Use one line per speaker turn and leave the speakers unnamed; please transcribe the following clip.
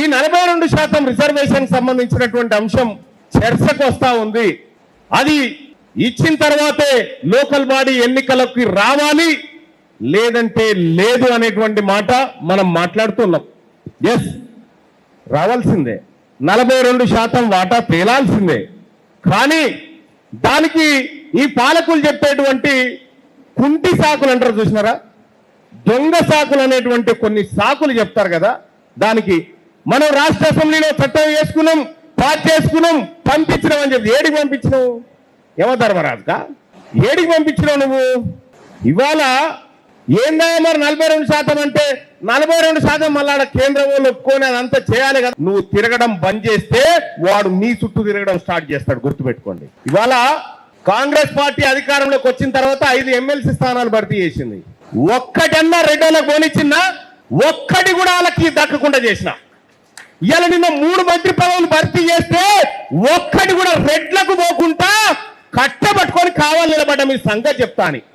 ఈ నలభై రెండు శాతం రిజర్వేషన్ సంబంధించినటువంటి అంశం చర్చకు వస్తా ఉంది. అది ఇచ్చిన తర్వాతే లోకల్ బాడీ ఎన్నికలకు రావాలి లేదంటే లేదు అనేటువంటి మాట మనం మాట్లాడుతున్నాం. ఎస్ రావాల్సిందే. నలభై రెండు శాతం వాటా తేలాల్సిందే. కానీ దానికి ఈ పాలకులు చెప్పేటువంటి కుంటి సాకులు అంటారు చూసినారా? దొంగ సాకులు అనేటువంటి కొన్ని సాకులు చెప్తారు కదా దానికి మనం రాష్ట్ర అసెంబ్లీలో చట్టం వేసుకున్నాం పాస్ చేసుకున్నాం పంపించినాం అని చెప్పి ఏడికి పంపించినావు? ఏమో ధర్మరాజుగా ఏడికి పంపించినావు నువ్వు? ఇవాళ ఏందా మరి నలభై రెండు శాతం అంటే నలభై రెండు శాతం మళ్ళా ఆడ కేంద్రం వాళ్ళు ఒప్పుకొని అదంతా చేయాలి కదా. నువ్వు తిరగడం బంద్ చేస్తే వాడు నీ చుట్టూ తిరగడం స్టార్ట్ చేస్తాడు గుర్తుపెట్టుకోండి. ఇవాళ కాంగ్రెస్ పార్టీ అధికారంలోకి వచ్చిన తర్వాత ఐదు ఎమ్మెల్సీ స్థానాలు భర్తీ చేసింది. ఒక్కటన్నా రెడ్డోళ్ళకి పోనిచ్చిందా ఒక్కటి కూడా వాళ్ళకి దక్కకుండా చేసినా. ఇలా నిన్న మూడు మంత్రి పదవులు భర్తీ చేస్తే ఒక్కటి కూడా రెడ్లకు పోకుండా కట్టబట్టుకొని కావాలి నిలబడ్డ మీ సంగతి చెప్తాను.